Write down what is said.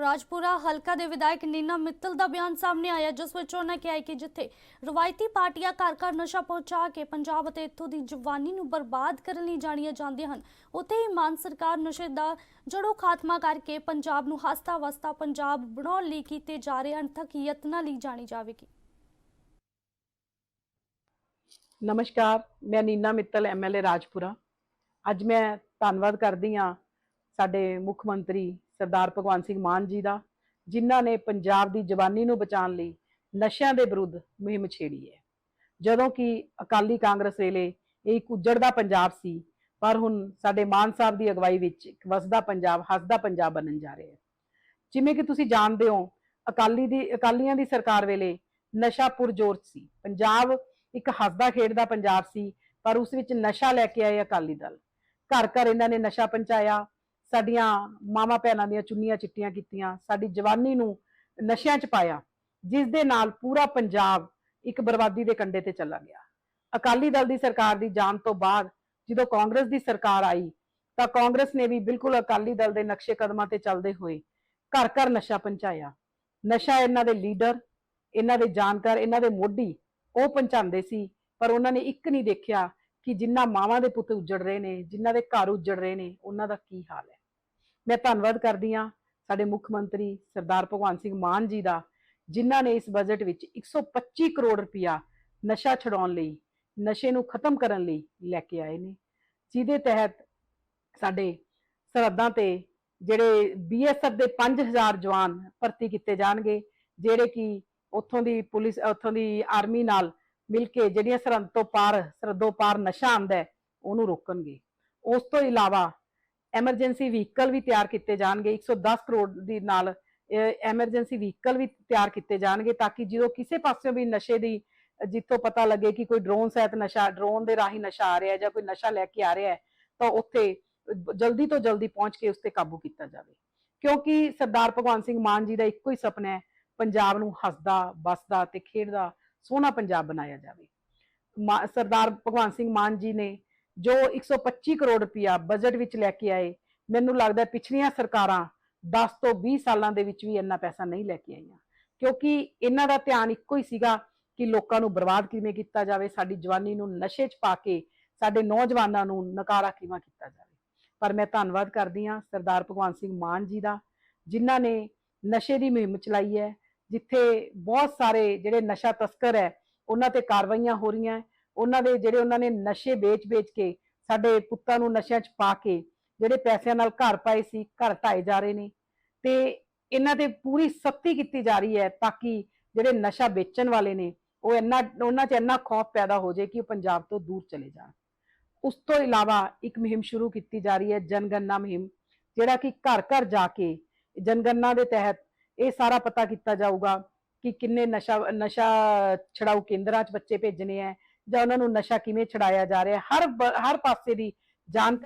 ਰਾਜਪੁਰਾ ਹਲਕਾ ਦੇ ਵਿਧਾਇਕ ਨੀਨਾ ਮਿੱਤਲ ਦਾ ਬਿਆਨ ਸਾਹਮਣੇ ਆਇਆ, ਜਿਸ ਵਿੱਚ ਉਹਨਾਂ ਕਿਹਾ ਕਿ ਜਿੱਥੇ ਰਵਾਇਤੀ ਪਾਰਟੀਆਂ ਘਰ ਘਰ ਨਸ਼ਾ ਪਹੁੰਚਾ ਕੇ ਪੰਜਾਬ ਅਤੇ ਇੱਥੋਂ ਦੀ ਜਵਾਨੀ ਨੂੰ ਬਰਬਾਦ ਕਰਨ ਲਈ ਜਾਣੀਆਂ ਜਾਂਦੀਆਂ ਹਨ, ਉੱਥੇ ਹੀ ਮਾਨ ਸਰਕਾਰ ਨਸ਼ੇ ਦਾ ਜੜੋਂ ਖਾਤਮਾ ਕਰਕੇ ਪੰਜਾਬ ਨੂੰ ਹਸਤਾ ਵਸਤਾ ਪੰਜਾਬ ਬਣਾਉਣ ਲਈ ਕੀਤੇ ਜਾ ਰਹੇ ਅਣਥੱਕ ਯਤਨਾਂ ਲਈ ਜਾਣੀ ਜਾਵੇਗੀ। ਨਮਸਕਾਰ, ਮੈਂ ਨੀਨਾ ਮਿੱਤਲ ਐਮਐਲਏ ਰਾਜਪੁਰਾ। ਅੱਜ ਮੈਂ ਧੰਨਵਾਦ ਕਰਦੀ ਹਾਂ ਸਾਡੇ ਮੁੱਖ ਮੰਤਰੀ ਸਰਦਾਰ ਭਗਵੰਤ ਸਿੰਘ ਮਾਨ ਜੀ ਦਾ, ਜਿਨ੍ਹਾਂ ਨੇ ਪੰਜਾਬ ਦੀ ਜਵਾਨੀ ਨੂੰ ਬਚਾਉਣ ਲਈ ਨਸ਼ਿਆਂ ਦੇ ਵਿਰੁੱਧ ਮੁਹਿੰਮ ਛੇੜੀ ਹੈ। ਜਦੋਂ ਕਿ ਅਕਾਲੀ ਕਾਂਗਰਸ ਵੇਲੇ ਇਹ ਇੱਕ ਉੱਜੜਦਾ ਪੰਜਾਬ ਸੀ, ਪਰ ਹੁਣ ਸਾਡੇ ਮਾਨ ਸਾਹਿਬ ਦੀ ਅਗਵਾਈ ਵਿੱਚ ਇੱਕ ਵਸਦਾ ਪੰਜਾਬ, ਹੱਸਦਾ ਪੰਜਾਬ ਬਣਨ ਜਾ ਰਿਹਾ ਹੈ। ਜਿਵੇਂ ਕਿ ਤੁਸੀਂ ਜਾਣਦੇ ਹੋ, ਅਕਾਲੀ ਦੀ, ਅਕਾਲੀਆਂ ਦੀ ਸਰਕਾਰ ਵੇਲੇ ਨਸ਼ਾ ਪੁਰਜੋਰ ਸੀ। ਪੰਜਾਬ ਇੱਕ ਹੱਸਦਾ ਖੇਡਦਾ ਪੰਜਾਬ ਸੀ, ਪਰ ਉਸ ਵਿੱਚ ਨਸ਼ਾ ਲੈ ਕੇ ਆਏ ਅਕਾਲੀ ਦਲ। ਘਰ ਘਰ ਇਹਨਾਂ ਨੇ ਨਸ਼ਾ ਪਹੁੰਚਾਇਆ ਸਾਡੀਆਂ ਮਾਮਾ ਭੈਣਾਂ ਦੀਆਂ ਚੁੰਨੀਆਂ ਚਿੱਟੀਆਂ ਕੀਤੀਆਂ, ਸਾਡੀ ਜਵਾਨੀ ਨੂੰ ਨਸ਼ਿਆਂ 'ਚ ਪਾਇਆ, ਜਿਸ ਦੇ ਨਾਲ ਪੂਰਾ ਪੰਜਾਬ ਇੱਕ ਬਰਬਾਦੀ ਦੇ ਕੰਢੇ ਤੇ ਚਲਾ ਗਿਆ। ਅਕਾਲੀ ਦਲ ਦੀ ਸਰਕਾਰ ਦੀ ਜਾਣ ਤੋਂ ਬਾਅਦ ਜਦੋਂ ਕਾਂਗਰਸ ਦੀ ਸਰਕਾਰ ਆਈ, ਤਾਂ ਕਾਂਗਰਸ ਨੇ ਵੀ ਬਿਲਕੁਲ ਅਕਾਲੀ ਦਲ ਦੇ ਨਕਸ਼ੇ ਕਦਮਾਂ ਤੇ ਚੱਲਦੇ ਹੋਏ ਘਰ ਘਰ ਨਸ਼ਾ ਪਹੁੰਚਾਇਆ। ਨਸ਼ਾ ਇਹਨਾਂ ਦੇ ਲੀਡਰ, ਇਹਨਾਂ ਦੇ ਜਾਣਕਾਰ, ਇਹਨਾਂ ਦੇ ਮੋਢੀ ਉਹ ਪਹੁੰਚਾਉਂਦੇ ਸੀ, ਪਰ ਉਹਨਾਂ ਨੇ ਇੱਕ ਨਹੀਂ ਦੇਖਿਆ ਕਿ ਜਿੰਨਾ ਮਾਵਾਂ ਦੇ ਪੁੱਤ ਉੱਜੜ ਰਹੇ ਨੇ ਜਿਨ੍ਹਾਂ ਦੇ ਘਰ ਉੱਜੜ ਰਹੇ ਨੇ, ਉਹਨਾਂ ਦਾ ਕੀ ਹਾਲ ਹੈ। ਮੈਂ ਧੰਨਵਾਦ ਕਰਦੀ ਹਾਂ ਸਾਡੇ ਮੁੱਖ ਮੰਤਰੀ ਸਰਦਾਰ ਭਗਵੰਤ ਸਿੰਘ ਮਾਨ ਜੀ ਦਾ, ਜਿਨ੍ਹਾਂ ਨੇ ਇਸ ਬਜਟ ਵਿੱਚ 125 ਕਰੋੜ ਰੁਪਇਆ ਨਸ਼ਾ ਛਡਾਉਣ ਲਈ, ਨਸ਼ੇ ਨੂੰ ਖਤਮ ਕਰਨ ਲਈ ਲੈ ਕੇ ਆਏ ਨੇ। ਜਿਹਦੇ ਤਹਿਤ ਸਾਡੇ ਸਰਹੱਦਾਂ ਤੇ ਜਿਹੜੇ ਬੀਐਸਐਫ ਦੇ 5000 ਜਵਾਨ ਭਰਤੀ ਕੀਤੇ ਜਾਣਗੇ, ਜਿਹੜੇ ਕਿ ਉੱਥੋਂ ਦੀ ਪੁਲਿਸ, ਉੱਥੋਂ ਦੀ ਆਰਮੀ ਨਾਲ ਮਿਲ ਕੇ ਜਿਹੜੀਆਂ ਸਰਹੱਦ ਤੋਂ ਪਾਰ, ਸਰਹੱਦੋਂ ਪਾਰ ਨਸ਼ਾ ਆਂਦਾ ਉਹਨੂੰ ਰੋਕਣਗੇ। ਉਸ ਤੋਂ ਇਲਾਵਾ ਐਮਰਜੈਂਸੀ ਵਹੀਕਲ ਵੀ ਤਿਆਰ ਕੀਤੇ ਜਾਣਗੇ 110 ਕਰੋੜ ਦੀ ਨਾਲ ਐਮਰਜੈਂਸੀ ਵਹੀਕਲ ਵੀ ਤਿਆਰ ਕੀਤੇ ਜਾਣਗੇ ਤਾਂ ਕਿ ਜਦੋਂ ਕਿਸੇ ਪਾਸਿਓਂ ਵੀ ਨਸ਼ੇ ਦੀ, ਜਿੱਥੋਂ ਪਤਾ ਲੱਗੇ ਕਿ ਕੋਈ ਡਰੋਨ ਸਹਿਤ ਨਸ਼ਾ, ਡਰੋਨ ਦੇ ਰਾਹੀਂ ਨਸ਼ਾ ਆ ਰਿਹਾ ਜਾਂ ਕੋਈ ਨਸ਼ਾ ਲੈ ਕੇ ਆ ਰਿਹਾ ਤਾਂ ਉੱਥੇ ਜਲਦੀ ਤੋਂ ਜਲਦੀ ਪਹੁੰਚ ਕੇ ਉਸ ਤੇ ਕਾਬੂ ਕੀਤਾ ਜਾਵੇ। ਕਿਉਂਕਿ ਸਰਦਾਰ ਭਗਵੰਤ ਸਿੰਘ ਮਾਨ ਜੀ ਦਾ ਇੱਕੋ ਹੀ ਸੁਪਨਾ ਹੈ, ਪੰਜਾਬ ਨੂੰ ਹੱਸਦਾ ਬਸਦਾ ਤੇ ਖੇਡਦਾ ਸੋਹਣਾ ਪੰਜਾਬ ਬਣਾਇਆ ਜਾਵੇ। ਮਾ- ਸਰਦਾਰ ਭਗਵੰਤ ਸਿੰਘ ਮਾਨ ਜੀ ਨੇ ਜੋ 125 ਕਰੋੜ ਰੁਪਇਆ ਬਜਟ ਵਿੱਚ ਲੈ ਕੇ ਆਏ, ਮੈਨੂੰ ਲੱਗਦਾ ਪਿਛਲੀਆਂ ਸਰਕਾਰਾਂ 10 ਤੋਂ 20 ਸਾਲਾਂ ਦੇ ਵਿੱਚ ਵੀ ਇੰਨਾ ਪੈਸਾ ਨਹੀਂ ਲੈ ਕੇ ਆਈਆਂ। ਕਿਉਂਕਿ ਇਹਨਾਂ ਦਾ ਧਿਆਨ ਇੱਕੋ ਹੀ ਸੀਗਾ ਕਿ ਲੋਕਾਂ ਨੂੰ ਬਰਬਾਦ ਕਿਵੇਂ ਕੀਤਾ ਜਾਵੇ, ਸਾਡੀ ਜਵਾਨੀ ਨੂੰ ਨਸ਼ੇ 'ਚ ਪਾ ਕੇ ਸਾਡੇ ਨੌਜਵਾਨਾਂ ਨੂੰ ਨਕਾਰਾ ਕਿਵੇਂ ਕੀਤਾ ਜਾਵੇ। ਪਰ ਮੈਂ ਧੰਨਵਾਦ ਕਰਦੀ ਹਾਂ ਸਰਦਾਰ ਭਗਵੰਤ ਸਿੰਘ ਮਾਨ ਜੀ ਦਾ, ਜਿਨ੍ਹਾਂ ਨੇ ਨਸ਼ੇ ਦੀ ਮੁਹਿੰਮ ਚਲਾਈ ਹੈ, ਜਿੱਥੇ ਬਹੁਤ ਸਾਰੇ ਜਿਹੜੇ ਨਸ਼ਾ ਤਸਕਰ ਹੈ, ਉਹਨਾਂ ਤੇ ਕਾਰਵਾਈਆਂ ਹੋ ਰਹੀਆਂ ਉਹਨਾਂ ਦੇ ਜਿਹੜੇ ਉਹਨਾਂ ਨੇ ਨਸ਼ੇ ਵੇਚ-ਵੇਚ ਕੇ ਸਾਡੇ ਪੁੱਤਾਂ ਨੂੰ ਨਸ਼ਿਆਂ 'ਚ ਪਾ ਕੇ ਜਿਹੜੇ ਪੈਸਿਆਂ ਨਾਲ ਘਰ ਪਾਏ ਸੀ, ਘਰ ਢਾਏ ਜਾ ਰਹੇ ਨੇ। ਤੇ ਇਹਨਾਂ ਤੇ ਪੂਰੀ ਸਖਤੀ ਕੀਤੀ ਜਾ ਰਹੀ ਹੈ ਤਾਂ ਕਿ ਜਿਹੜੇ ਨਸ਼ਾ ਵੇਚਣ ਵਾਲੇ ਨੇ, ਉਹ ਇੰਨਾ, ਉਹਨਾਂ 'ਚ ਇੰਨਾ ਖੌਫ ਪੈਦਾ ਹੋ ਜਾਏ ਕਿ ਉਹ ਪੰਜਾਬ ਤੋਂ ਦੂਰ ਚਲੇ ਜਾਣ। ਉਸ ਤੋਂ ਇਲਾਵਾ ਇੱਕ ਮੁਹਿੰਮ ਸ਼ੁਰੂ ਕੀਤੀ ਜਾ ਰਹੀ ਹੈ, ਜਨਗਣਨਾ ਮੁਹਿੰਮ, ਜਿਹੜਾ ਕਿ ਘਰ ਘਰ ਜਾ ਕੇ ਜਨਗਣਨਾ ਦੇ ਤਹਿਤ ਇਹ ਸਾਰਾ ਪਤਾ ਕੀਤਾ ਜਾਊਗਾ ਕਿ ਕਿੰਨੇ ਨਸ਼ਾ ਨਸ਼ਾ ਛਡਾਊ ਕੇਂਦਰਾਂ 'ਚ ਬੱਚੇ ਭੇਜਣੇ ਹੈ ਜਾਂ ਉਹਨਾਂ ਨੂੰ ਨਸ਼ਾ ਕਿਵੇਂ ਛਡਾਇਆ ਜਾ ਰਿਹਾ ਹਰ ਬ- ਹਰ ਪਾਸੇ ਦੀ ਜਾਣਕਾਰੀ